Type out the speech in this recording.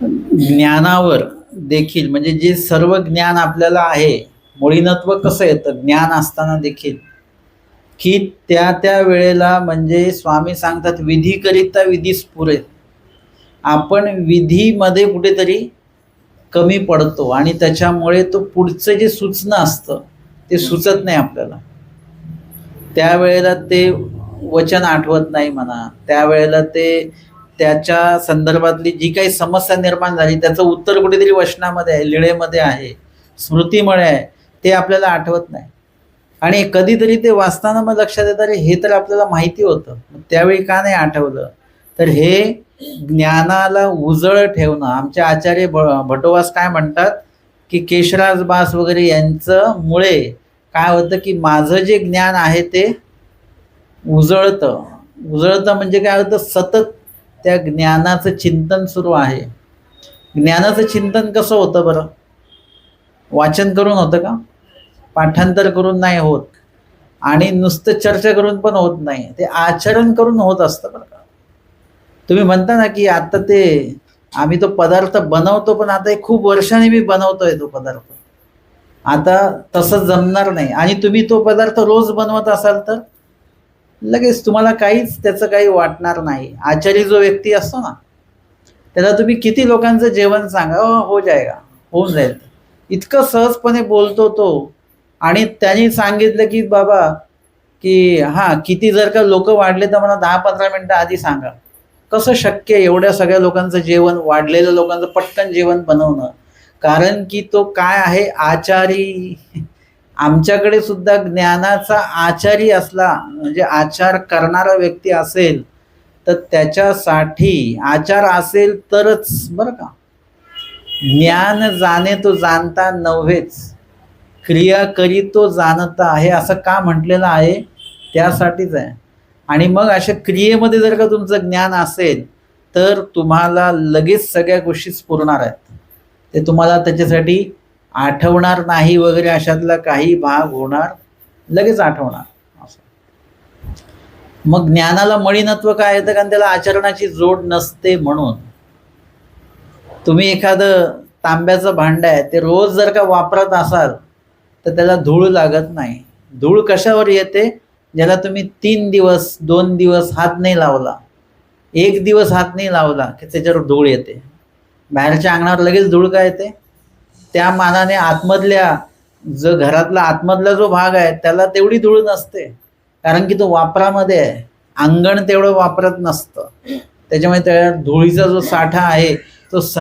ज्ञानावर देखील म्हणजे जे सर्व ज्ञान आपल्याला आहे मुळीनत्व कसं येतं? ज्ञान असताना देखील. की त्या त्या वेळेला म्हणजे स्वामी सांगतात विधीकरिता विधी स्फुरे. आपण विधीमध्ये कुठेतरी कमी पडतो आणि त्याच्यामुळे तो पुढचं जे सुचणं असतं ते सुचत नाही आपल्याला. त्यावेळेला ते वचन आठवत नाही म्हणा त्यावेळेला ते त्याच्या संदर्भातली जी काही समस्या निर्माण झाली त्याचं उत्तर कुठेतरी वचनामध्ये आहे लिळेमध्ये आहे स्मृतीमुळे आहे ते आपल्याला आठवत नाही. आणि कधीतरी ते वाचताना मग लक्षात येतं अरे हे तर आपल्याला माहिती होतं. मग त्यावेळी का नाही आठवलं? तर हे ज्ञानाला उजळ ठेवणं आमचे आचार्य भ भटोवास काय म्हणतात की केशराज बास वगैरे यांचं मुळे काय होतं की माझं जे ज्ञान आहे ते उजळतं. उजळतं म्हणजे काय होतं? सतत त्या ज्ञानाचं चिंतन सुरू आहे. ज्ञानाचं चिंतन कसं होतं बरं? वाचन करून होतं का? पाठांतर करून नाही होत. आणि नुसतं चर्चा करून पण होत नाही. ते आचरण करून होत असतं बरं का? तुम्ही म्हणता ना की आता ते आम्ही तो पदार्थ बनवतो पण आता एक खूप वर्षाने मी बनवतोय तो पदार्थ. आता तसं जमणार नाही. आणि तुम्ही तो पदार्थ रोज बनवत असाल तर? लगेच तुम्हाला काहीच त्याचं काही वाटणार नाही. आचारी जो व्यक्ती असतो ना त्याला तुम्ही किती लोकांचं जेवण सांगा हो जायगा होऊन जाईल. इतकं सहजपणे बोलतो तो. आणि त्यांनी सांगितलं की बाबा की हां किती जर का लोक वाढले तर मला दहा पंधरा मिनटं आधी सांगा. कसं शक्य एवढ्या सगळ्या लोकांचं जेवण वाढलेलं लोकांचं पटकन जेवण बनवणं? कारण की तो काय आहे? आचारी. आमच्याकडे सुद्धा ज्ञानाचा आचारी असला म्हणजे आचार करणारा व्यक्ती असेल तर त्याच्यासाठी आचार असेल तरच बरं का? ज्ञान जाणे तो जाणता नव्हेच. क्रिया करी तो जाणता आहे असं का म्हटलेलं आहे? त्यासाठीच आहे. आणि मग अशा क्रियेमध्ये जर का तुमचं ज्ञान असेल तर तुम्हाला लगेच सगळ्या गोष्टी स्फुरणार आहेत. ते तुम्हाला त्याच्यासाठी आठवणार नाही वगैरे अशातला काही भाग होणार लगेच आठवणार. असं. मग ज्ञानाला मळीनत्व काय येतं? कारण त्याला आचरणाची जोड नसते म्हणून. तुम्ही एखादं तांब्याचं भांड आहे ते रोज जर का वापरत असाल तर त्याला धूळ लागत नाही. धूळ कशावर येते? ज्याला तुम्ही तीन दिवस दोन दिवस हात नाही लावला. एक दिवस हात नाही लावला की त्याच्यावर धूळ येते. बाहेरच्या अंगणावर लगेच धूळ काय येते? त्या मानाने आतमधल्या जो घरातला आतमधला जो भाग आहे त्याला तेवढी धूळ नसते. कारण की तो वापरामध्ये आहे. अंगण तेवढं वापरत नसतं. त्याच्यामुळे त्या धुळीचा जो साठा आहे तो